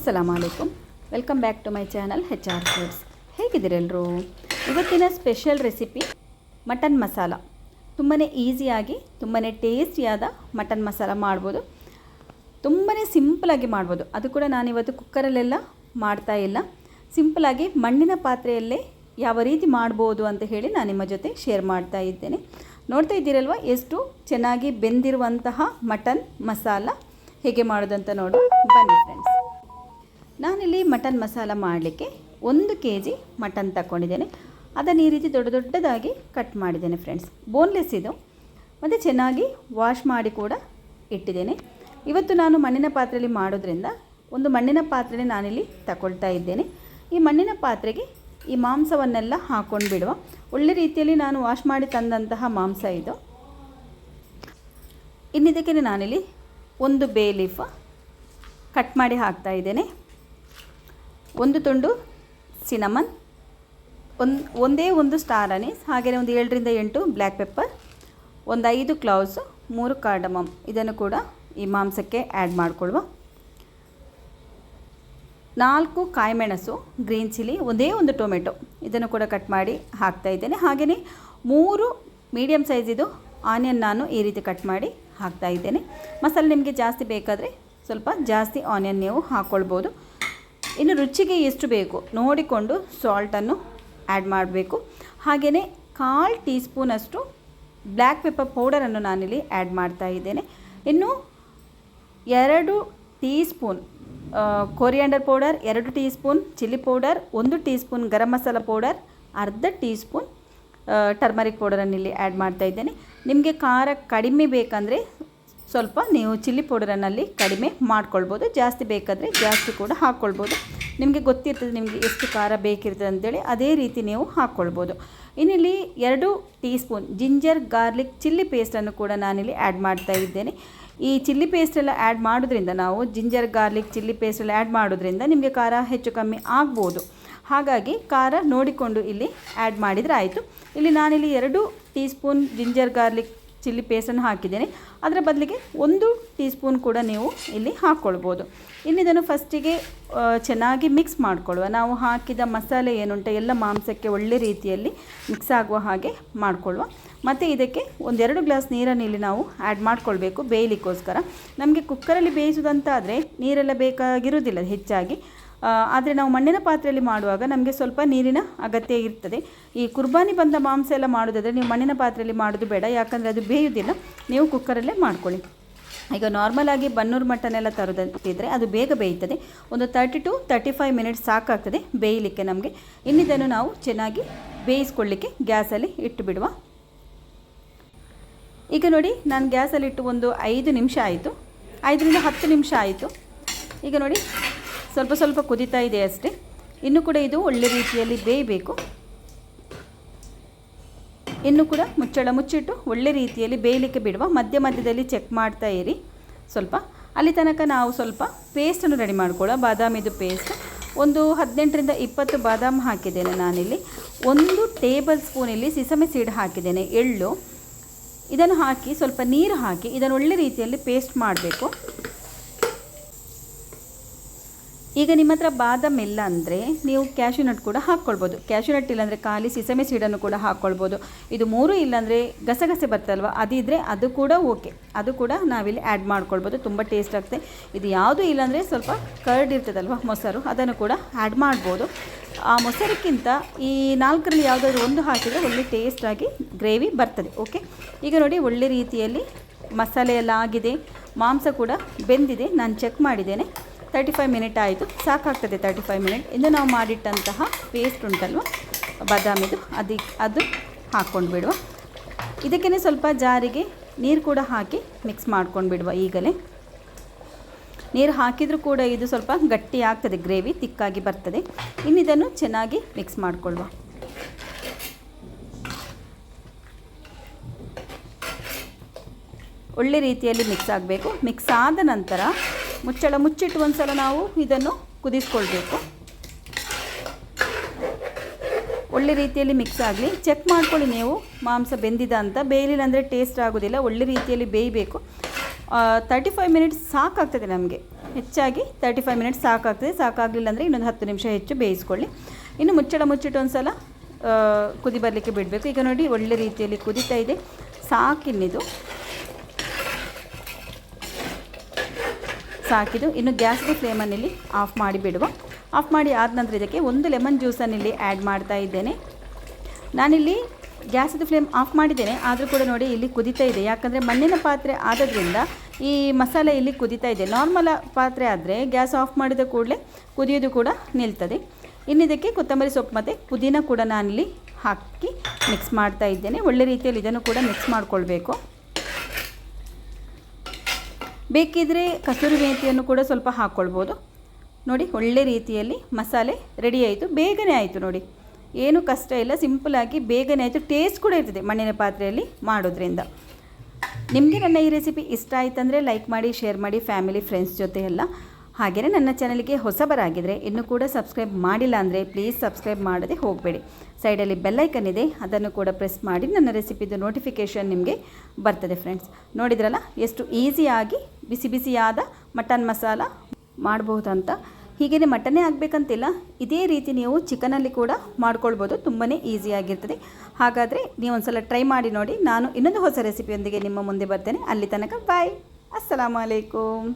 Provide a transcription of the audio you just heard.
ಅಸ್ಸಲಾಮ್ ಅಲೈಕುಮ್ welcome back to my channel H R foods ಹೇಗಿದ್ದೀರೆಲ್ಲರೂ ಇವತ್ತಿನ special recipe mutton masala ತುಂಬಾ ಈಸಿಯಾಗಿ ತುಂಬಾ ಟೇಸ್ಟಿಯಾದ ಮಟನ್ ಮಸಾಲ ಮಾಡ್ಬೋದು. ತುಂಬಾ ಸಿಂಪಲಾಗಿ ಮಾಡ್ಬೋದು. ಅದು ಕೂಡ ನಾನಿವತ್ತು ಕುಕ್ಕರಲ್ಲೆಲ್ಲ ಮಾಡ್ತಾ ಇಲ್ಲ. ಸಿಂಪಲಾಗಿ ಮಣ್ಣಿನ ಪಾತ್ರೆಯಲ್ಲೇ ಯಾವ ರೀತಿ ಮಾಡ್ಬೋದು ಅಂತ ಹೇಳಿ ನಾನು ನಿಮ್ಮ ಜೊತೆ ಶೇರ್ ಮಾಡ್ತಾ ಇದ್ದೇನೆ. ನೋಡ್ತಾ ಇದ್ದೀರಲ್ವ ಎಷ್ಟು ಚೆನ್ನಾಗಿ ಬೆಂದಿರುವಂತಹ ಮಟನ್ ಮಸಾಲ ಹೇಗೆ ಮಾಡೋದಂತ ನೋಡು. ಬನ್ನಿ ಫ್ರೆಂಡ್ಸ್ ನಾನಿಲ್ಲಿ ಮಟನ್ ಮಸಾಲ ಮಾಡಲಿಕ್ಕೆ ಒಂದು ಕೆ ಜಿ ಮಟನ್ ತಗೊಂಡಿದ್ದೇನೆ ಅದನ್ನು ಈ ರೀತಿ ದೊಡ್ಡ ದೊಡ್ಡದಾಗಿ ಕಟ್ ಮಾಡಿದ್ದೇನೆ ಫ್ರೆಂಡ್ಸ್. ಬೋನ್ಲೆಸ್ ಇದು. ಮತ್ತು ಚೆನ್ನಾಗಿ ವಾಶ್ ಮಾಡಿ ಕೂಡ ಇಟ್ಟಿದ್ದೇನೆ. ಇವತ್ತು ನಾನು ಮಣ್ಣಿನ ಪಾತ್ರೆಯಲ್ಲಿ ಮಾಡೋದ್ರಿಂದ ಒಂದು ಮಣ್ಣಿನ ಪಾತ್ರೆನೇ ನಾನಿಲ್ಲಿ ತಗೊಳ್ತಾ ಇದ್ದೇನೆ. ಈ ಮಣ್ಣಿನ ಪಾತ್ರೆಗೆ ಈ ಮಾಂಸವನ್ನೆಲ್ಲ ಹಾಕ್ಕೊಂಡು ಬಿಡುವ. ಒಳ್ಳೆ ರೀತಿಯಲ್ಲಿ ನಾನು ವಾಶ್ ಮಾಡಿ ತಂದಂತಹ ಮಾಂಸ ಇದು. ಇನ್ನಿದಕ್ಕೆ ನಾನಿಲ್ಲಿ ಒಂದು ಬೇ ಲೀಫ್ ಕಟ್ ಮಾಡಿ ಹಾಕ್ತಾ ಇದ್ದೇನೆ. ಒಂದು ತುಂಡು ಸಿನಮನ್, ಒಂದು, ಒಂದೇ ಒಂದು ಸ್ಟಾರ್ ಅನೀಸ್ ಹಾಗೆಯೇ ಒಂದು ಏಳರಿಂದ ಎಂಟು ಬ್ಲ್ಯಾಕ್ ಪೆಪ್ಪರ್, ಒಂದು ಐದು ಕ್ಲೌಸು ಮೂರು ಕಾರ್ಡಮಮ್. ಇದನ್ನು ಕೂಡ ಈ ಮಾಂಸಕ್ಕೆ ಆ್ಯಡ್ ಮಾಡಿಕೊಳ್ಳುವ. ನಾಲ್ಕು ಕಾಯಿಮೆಣಸು, ಗ್ರೀನ್ ಚಿಲ್ಲಿ, ಒಂದೇ ಒಂದು ಟೊಮೆಟೊ. ಇದನ್ನು ಕೂಡ ಕಟ್ ಮಾಡಿ ಹಾಕ್ತಾ ಇದ್ದೇನೆ. ಹಾಗೆಯೇ ಮೂರು ಮೀಡಿಯಮ್ ಸೈಜಿದು ಆನಿಯನ್ ನಾನು ಈ ರೀತಿ ಕಟ್ ಮಾಡಿ ಹಾಕ್ತಾ ಇದ್ದೇನೆ. ಮಸಾಲೆ ನಿಮಗೆ ಜಾಸ್ತಿ ಬೇಕಾದರೆ ಸ್ವಲ್ಪ ಜಾಸ್ತಿ ಆನಿಯನ್ ನೀವು ಹಾಕ್ಕೊಳ್ಬೋದು ಇನ್ನು ರುಚಿಗೆ ಎಷ್ಟು ಬೇಕು ನೋಡಿಕೊಂಡು ಸಾಲ್ಟನ್ನು ಆ್ಯಡ್ ಮಾಡಬೇಕು. ಹಾಗೆಯೇ ಕಾಲು ಟೀ ಸ್ಪೂನಷ್ಟು ಬ್ಲ್ಯಾಕ್ ಪೆಪ್ಪರ್ ಪೌಡರನ್ನು ನಾನಿಲ್ಲಿ ಆ್ಯಡ್ ಮಾಡ್ತಾ ಇದ್ದೇನೆ. ಇನ್ನು ಎರಡು ಟೀ ಸ್ಪೂನ್ ಕೊರಿಯಾಂಡರ್ ಪೌಡರ್, ಎರಡು ಟೀ ಸ್ಪೂನ್ ಚಿಲ್ಲಿ ಪೌಡರ್, ಒಂದು teaspoon garam masala powder, ಅರ್ಧ ಟೀ ಸ್ಪೂನ್ ಟರ್ಮರಿಕ್ ಪೌಡರನ್ನು ಇಲ್ಲಿ ಆ್ಯಡ್ ಮಾಡ್ತಾ ಇದ್ದೇನೆ. ನಿಮಗೆ ಖಾರ ಕಡಿಮೆ ಬೇಕಂದರೆ ಸ್ವಲ್ಪ ನೀವು ಚಿಲ್ಲಿ ಪೌಡರನ್ನಲ್ಲಿ ಕಡಿಮೆ ಮಾಡ್ಕೊಳ್ಬೋದು. ಜಾಸ್ತಿ ಬೇಕಾದರೆ ಜಾಸ್ತಿ ಕೂಡ ಹಾಕ್ಕೊಳ್ಬೋದು. ನಿಮಗೆ ಗೊತ್ತಿರ್ತದೆ ನಿಮಗೆ ಎಷ್ಟು ಖಾರ ಬೇಕಿರ್ತದೆ ಅಂತೇಳಿ ಅದೇ ರೀತಿ ನೀವು ಹಾಕ್ಕೊಳ್ಬೋದು. ಇನ್ನಿಲ್ಲಿ ಎರಡು teaspoon ginger garlic chilli ಪೇಸ್ಟನ್ನು ಕೂಡ ನಾನಿಲ್ಲಿ ಆ್ಯಡ್ ಮಾಡ್ತಾ ಇದ್ದೇನೆ. ಈ ಚಿಲ್ಲಿ ಪೇಸ್ಟೆಲ್ಲ ಆ್ಯಡ್ ಮಾಡೋದ್ರಿಂದ ನಾವು ಜಿಂಜರ್ ಗಾರ್ಲಿಕ್ ಚಿಲ್ಲಿ ಪೇಸ್ಟೆಲ್ಲ ಆ್ಯಡ್ ಮಾಡೋದ್ರಿಂದ ನಿಮಗೆ ಖಾರ ಹೆಚ್ಚು ಕಮ್ಮಿ ಆಗ್ಬೋದು. ಹಾಗಾಗಿ ಖಾರ ನೋಡಿಕೊಂಡು ಇಲ್ಲಿ ಆ್ಯಡ್ ಮಾಡಿದರೆ ಆಯಿತು. ಇಲ್ಲಿ ನಾನಿಲ್ಲಿ ಎರಡು teaspoon ginger garlic chilli ಪೇಸ್ಟನ್ನು ಹಾಕಿದ್ದೇನೆ. ಅದರ ಬದಲಿಗೆ ಒಂದು ಟೀ ಸ್ಪೂನ್ ಕೂಡ ನೀವು ಇಲ್ಲಿ ಹಾಕ್ಕೊಳ್ಬೋದು. ಇನ್ನಿದನ್ನು ಫಸ್ಟಿಗೆ ಚೆನ್ನಾಗಿ ಮಿಕ್ಸ್ ಮಾಡಿಕೊಳ್ಳುವ. ನಾವು ಹಾಕಿದ ಮಸಾಲೆ ಏನುಂಟ ಎಲ್ಲ ಮಾಂಸಕ್ಕೆ ಒಳ್ಳೆ ರೀತಿಯಲ್ಲಿ ಮಿಕ್ಸ್ ಆಗುವ ಹಾಗೆ ಮಾಡಿಕೊಳ್ಳುವ. ಮತ್ತು ಇದಕ್ಕೆ ಒಂದೆರಡು ಗ್ಲಾಸ್ ನೀರನ್ನು ಇಲ್ಲಿ ನಾವು ಆ್ಯಡ್ ಮಾಡಿಕೊಳ್ಬೇಕು ಬೇಯಲಿಕ್ಕೋಸ್ಕರ. ನಮಗೆ ಕುಕ್ಕರಲ್ಲಿ ಬೇಯಿಸೋದಂತಾದರೆ ನೀರೆಲ್ಲ ಬೇಕಾಗಿರೋದಿಲ್ಲ ಹೆಚ್ಚಾಗಿ. ಆದರೆ ನಾವು ಮಣ್ಣಿನ ಪಾತ್ರೆಯಲ್ಲಿ ಮಾಡುವಾಗ ನಮಗೆ ಸ್ವಲ್ಪ ನೀರಿನ ಅಗತ್ಯ ಇರ್ತದೆ. ಈ ಕುರ್ಬಾನಿ ಬಂದ ಮಾಂಸ ಎಲ್ಲ ಮಾಡೋದಾದರೆ ನೀವು ಮಣ್ಣಿನ ಪಾತ್ರೆಯಲ್ಲಿ ಮಾಡೋದು ಬೇಡ, ಯಾಕಂದರೆ ಅದು ಬೇಯುವುದಿಲ್ಲ ನೀವು ಕುಕ್ಕರಲ್ಲೇ ಮಾಡ್ಕೊಳ್ಳಿ. ಈಗ ನಾರ್ಮಲಾಗಿ ಬನ್ನೂರು ಮಟನ್ ಎಲ್ಲ ತರೋದಂತಿದ್ರೆ ಅದು ಬೇಗ ಬೇಯ್ತದೆ. ಒಂದು thirty to thirty five minutes ಸಾಕಾಗ್ತದೆ ಬೇಯಲಿಕ್ಕೆ ನಮಗೆ. ಇನ್ನಿದನ್ನು ನಾವು ಚೆನ್ನಾಗಿ ಬೇಯಿಸ್ಕೊಳ್ಳಿಕ್ಕೆ ಗ್ಯಾಸಲ್ಲಿ ಇಟ್ಟು ಬಿಡುವ ಈಗ ನೋಡಿ, ನಾನು ಗ್ಯಾಸಲ್ಲಿಟ್ಟು ಒಂದು ಐದು ನಿಮಿಷ ಆಯಿತು. ಐದರಿಂದ ಹತ್ತು ನಿಮಿಷ ಆಯಿತು. ಈಗ ನೋಡಿ ಸ್ವಲ್ಪ ಸ್ವಲ್ಪ ಕುದೀತಾ ಇದೆ ಅಷ್ಟೇ. ಇನ್ನು ಕೂಡ ಇದು ಒಳ್ಳೆ ರೀತಿಯಲ್ಲಿ ಬೇಯಬೇಕು. ಇನ್ನು ಕೂಡ ಮುಚ್ಚಳ ಮುಚ್ಚಿಟ್ಟು ಒಳ್ಳೆ ರೀತಿಯಲ್ಲಿ ಬೇಯಲಿಕ್ಕೆ ಬಿಡುವ. ಮಧ್ಯ ಮಧ್ಯದಲ್ಲಿ ಚೆಕ್ ಮಾಡ್ತಾ ಇರಿ. ಸ್ವಲ್ಪ. ಅಲ್ಲಿ ತನಕ ನಾವು ಸ್ವಲ್ಪ ಪೇಸ್ಟನ್ನು ರೆಡಿ ಮಾಡ್ಕೊಳ್ಳೋ ಬಾದಾಮಿದು ಪೇಸ್ಟ್ ಒಂದು ಹದಿನೆಂಟರಿಂದ ಇಪ್ಪತ್ತು ಬಾದಾಮ್ ಹಾಕಿದ್ದೇನೆ ನಾನಿಲ್ಲಿ. ಒಂದು ಟೇಬಲ್ ಸ್ಪೂನಲ್ಲಿ ಸಿಸಮೆ ಸೀಡ್ ಹಾಕಿದ್ದೇನೆ. ಎಳ್ಳು. ಇದನ್ನು ಹಾಕಿ ಸ್ವಲ್ಪ ನೀರು ಹಾಕಿ ಇದನ್ನು ಒಳ್ಳೆ ರೀತಿಯಲ್ಲಿ ಪೇಸ್ಟ್ ಮಾಡಬೇಕು. ಈಗ ನಿಮ್ಮ ಹತ್ರ ಬಾದಾಮ್ ಇಲ್ಲ ಅಂದರೆ ನೀವು ಕ್ಯಾಶು ನಟ್ ಕೂಡ ಹಾಕ್ಕೊಳ್ಬೋದು. ಕ್ಯಾಶು ನಟ್ ಇಲ್ಲಾಂದರೆ ಖಾಲಿ ಸಿಸಮೆ ಸೀಡನ್ನು ಕೂಡ ಹಾಕ್ಕೊಳ್ಬೋದು. ಇದು ಮೂರು ಇಲ್ಲಾಂದರೆ ಗಸಗಸೆ ಬರ್ತಲ್ವ? ಅದಿದ್ದರೆ ಅದು ಕೂಡ ಓಕೆ ಅದು ಕೂಡ ನಾವಿಲ್ಲಿ ಆ್ಯಡ್ ಮಾಡ್ಕೊಳ್ಬೋದು. ತುಂಬ ಟೇಸ್ಟ್ ಆಗುತ್ತೆ ಇದು ಯಾವುದೂ ಇಲ್ಲಾಂದರೆ ಸ್ವಲ್ಪ ಕರ್ಡ್ ಇರ್ತದಲ್ವ? ಮೊಸರು. ಅದನ್ನು ಕೂಡ ಆ್ಯಡ್ ಮಾಡ್ಬೋದು. ಆ ಮೊಸರಕ್ಕಿಂತ ಈ ನಾಲ್ಕರಲ್ಲಿ ಯಾವುದಾದ್ರೂ ಒಂದು ಹಾಕಿದರೆ ಒಳ್ಳೆ ಟೇಸ್ಟಾಗಿ ಗ್ರೇವಿ ಬರ್ತದೆ. ಓಕೆ ಈಗ ನೋಡಿ ಒಳ್ಳೆ ರೀತಿಯಲ್ಲಿ ಮಸಾಲೆ ಎಲ್ಲ ಆಗಿದೆ. ಮಾಂಸ ಕೂಡ ಬೆಂದಿದೆ. ನಾನು ಚೆಕ್ ಮಾಡಿದ್ದೇನೆ. ತರ್ಟಿ ಫೈವ್ ಮಿನಿಟ್ ಆಯಿತು. ಸಾಕಾಗ್ತದೆ ತರ್ಟಿ ಫೈವ್ ಮಿನಿಟ್ ಇಂದು ನಾವು ಮಾಡಿಟ್ಟಂತಹ ಪೇಸ್ಟ್ ಉಂಟಲ್ವ? ಬಾದಾಮಿದು ಅದಕ್ಕೆ ಅದು ಹಾಕ್ಕೊಂಡು ಬಿಡುವ ಇದಕ್ಕೇ ಸ್ವಲ್ಪ ಜಾರಿಗೆ ನೀರು ಕೂಡ ಹಾಕಿ ಮಿಕ್ಸ್ ಮಾಡ್ಕೊಂಡು ಬಿಡುವ ಈಗಲೇ. ನೀರು ಹಾಕಿದರೂ ಕೂಡ ಇದು ಸ್ವಲ್ಪ ಗಟ್ಟಿ ಆಗ್ತದೆ ಗ್ರೇವಿ ತಿಕ್ಕಾಗಿ ಬರ್ತದೆ. ಇನ್ನಿದನ್ನು ಚೆನ್ನಾಗಿ ಮಿಕ್ಸ್ ಮಾಡಿಕೊಳ್ಳುವ. ಒಳ್ಳೆ ರೀತಿಯಲ್ಲಿ ಮಿಕ್ಸ್ ಆಗಬೇಕು. ಮಿಕ್ಸ್ ಆದ ನಂತರ ಮುಚ್ಚಳ ಮುಚ್ಚಿಟ್ಟು ಒಂದು ಸಲ ನಾವು ಇದನ್ನು ಕುದಿಸ್ಕೊಳ್ಬೇಕು. ಒಳ್ಳೆ ರೀತಿಯಲ್ಲಿ ಮಿಕ್ಸ್ ಆಗಲಿ. ಚೆಕ್ ಮಾಡ್ಕೊಳ್ಳಿ ನೀವು, ಮಾಂಸ ಬೆಂದಿದ ಅಂತ. ಬೇಯಲಿಲ್ಲ ಅಂದರೆ ಟೇಸ್ಟ್ ಆಗೋದಿಲ್ಲ, ಒಳ್ಳೆ ರೀತಿಯಲ್ಲಿ ಬೇಯಬೇಕು. ತರ್ಟಿ ಫೈವ್ ಮಿನಿಟ್ಸ್ ಸಾಕಾಗ್ತದೆ ನಮಗೆ. ಹೆಚ್ಚಾಗಿ ತರ್ಟಿ ಫೈವ್ ಮಿನಿಟ್ಸ್ ಸಾಕಾಗ್ತದೆ. ಸಾಕಾಗಲಿಲ್ಲ ಅಂದರೆ ಇನ್ನೊಂದು ಹತ್ತು ನಿಮಿಷ ಹೆಚ್ಚು ಬೇಯಿಸ್ಕೊಳ್ಳಿ. ಇನ್ನು ಮುಚ್ಚಳ ಮುಚ್ಚಿಟ್ಟು ಒಂದು ಸಲ ಕುದಿ ಬರಲಿಕ್ಕೆ ಬಿಡಬೇಕು. ಈಗ ನೋಡಿ, ಒಳ್ಳೆ ರೀತಿಯಲ್ಲಿ ಕುದೀತಾ ಇದೆ. ಸಾಕಿನ್ನಿದು. ಸಾಕಿದು ಇನ್ನು ಗ್ಯಾಸ್ಗೆ ಫ್ಲೇಮನ್ನು ಇಲ್ಲಿ ಆಫ್ ಮಾಡಿ ಬಿಡುವ. ಆಫ್ ಮಾಡಿ ಆದ ನಂತರ ಇದಕ್ಕೆ ಒಂದು ಲೆಮನ್ ಜ್ಯೂಸನ್ನು ಇಲ್ಲಿ ಆ್ಯಡ್ ಮಾಡ್ತಾ ಇದ್ದೇನೆ. ನಾನಿಲ್ಲಿ ಗ್ಯಾಸದ ಫ್ಲೇಮ್ ಆಫ್ ಮಾಡಿದ್ದೇನೆ. ಆದರೂ ಕೂಡ ನೋಡಿ ಇಲ್ಲಿ ಕುದೀತಾ ಇದೆ. ಯಾಕಂದರೆ ಮಣ್ಣಿನ ಪಾತ್ರೆ ಆದದ್ರಿಂದ ಈ ಮಸಾಲೆ ಇಲ್ಲಿ ಕುದಿತಾ ಇದೆ. ನಾರ್ಮಲ್ ಪಾತ್ರೆ ಆದರೆ ಗ್ಯಾಸ್ ಆಫ್ ಮಾಡಿದ ಕೂಡಲೇ ಕುದಿಯೋದು ಕೂಡ ನಿಲ್ತದೆ. ಇನ್ನು ಇದಕ್ಕೆ ಕೊತ್ತಂಬರಿ ಸೊಪ್ಪು ಮತ್ತು ಪುದೀನ ಕೂಡ ನಾನಿಲ್ಲಿ ಹಾಕಿ ಮಿಕ್ಸ್ ಮಾಡ್ತಾ ಇದ್ದೇನೆ. ಒಳ್ಳೆ ರೀತಿಯಲ್ಲಿ ಇದನ್ನು ಕೂಡ ಮಿಕ್ಸ್ ಮಾಡಿಕೊಳ್ಬೇಕು. ಬೇಕಿದ್ದರೆ ಕಸೂರಿ ಮೇಥಿಯನ್ನು ಕೂಡ ಸ್ವಲ್ಪ ಹಾಕ್ಕೊಳ್ಬೋದು ನೋಡಿ, ಒಳ್ಳೆ ರೀತಿಯಲ್ಲಿ ಮಸಾಲೆ ರೆಡಿ ಆಯಿತು. ಬೇಗನೆ ಆಯಿತು ನೋಡಿ. ಏನು ಕಷ್ಟ ಇಲ್ಲ ಸಿಂಪಲಾಗಿ ಬೇಗನೆ ಆಯಿತು. ಟೇಸ್ಟ್ ಕೂಡ ಇರ್ತದೆ ಮಣ್ಣಿನ ಪಾತ್ರೆಯಲ್ಲಿ ಮಾಡೋದ್ರಿಂದ. ನಿಮಗೆ ನನ್ನ ಈ ರೆಸಿಪಿ ಇಷ್ಟ ಆಯ್ತಂದರೆ ಲೈಕ್ ಮಾಡಿ ಶೇರ್ ಮಾಡಿ ಫ್ಯಾಮಿಲಿ ಫ್ರೆಂಡ್ಸ್ ಜೊತೆ ಎಲ್ಲ. ಹಾಗೆಯೇ ನನ್ನ ಚಾನಲ್ಗೆ ಹೊಸಬರಾಗಿದ್ದರೆ ಇನ್ನೂ ಕೂಡ ಸಬ್ಸ್ಕ್ರೈಬ್ ಮಾಡಿಲ್ಲ ಅಂದರೆ ಪ್ಲೀಸ್ ಸಬ್ಸ್ಕ್ರೈಬ್ ಮಾಡದೆ ಹೋಗಬೇಡಿ. ಸೈಡಲ್ಲಿ ಬೆಲ್ಲೈಕನ್ ಇದೆ, ಅದನ್ನು ಕೂಡ ಪ್ರೆಸ್ ಮಾಡಿ ನನ್ನ ರೆಸಿಪಿದು ನೋಟಿಫಿಕೇಷನ್ ನಿಮಗೆ ಬರ್ತದೆ ಫ್ರೆಂಡ್ಸ್ ನೋಡಿದ್ರಲ್ಲ, ಎಷ್ಟು ಈಸಿಯಾಗಿ ಬಿಸಿ ಬಿಸಿಯಾದ ಮಟನ್ ಮಸಾಲ ಮಾಡ್ಬೋದಂತ? ಹೀಗೇ ಮಟನೇ ಆಗಬೇಕಂತಿಲ್ಲ, ಇದೇ ರೀತಿ ನೀವು ಚಿಕನಲ್ಲಿ ಕೂಡ ಮಾಡ್ಕೊಳ್ಬೋದು ತುಂಬಾ ಈಸಿಯಾಗಿರ್ತದೆ ಹಾಗಾದರೆ ನೀವು ಒಂದ್ಸಲ ಟ್ರೈ ಮಾಡಿ ನೋಡಿ, ನಾನು ಇನ್ನೊಂದು ಹೊಸ ರೆಸಿಪಿಯೊಂದಿಗೆ ನಿಮ್ಮ ಮುಂದೆ ಬರ್ತೇನೆ. ಅಲ್ಲಿ ತನಕ ಬಾಯ್ ಅಸ್ಸಲಾಮು ಅಲೈಕುಮ್.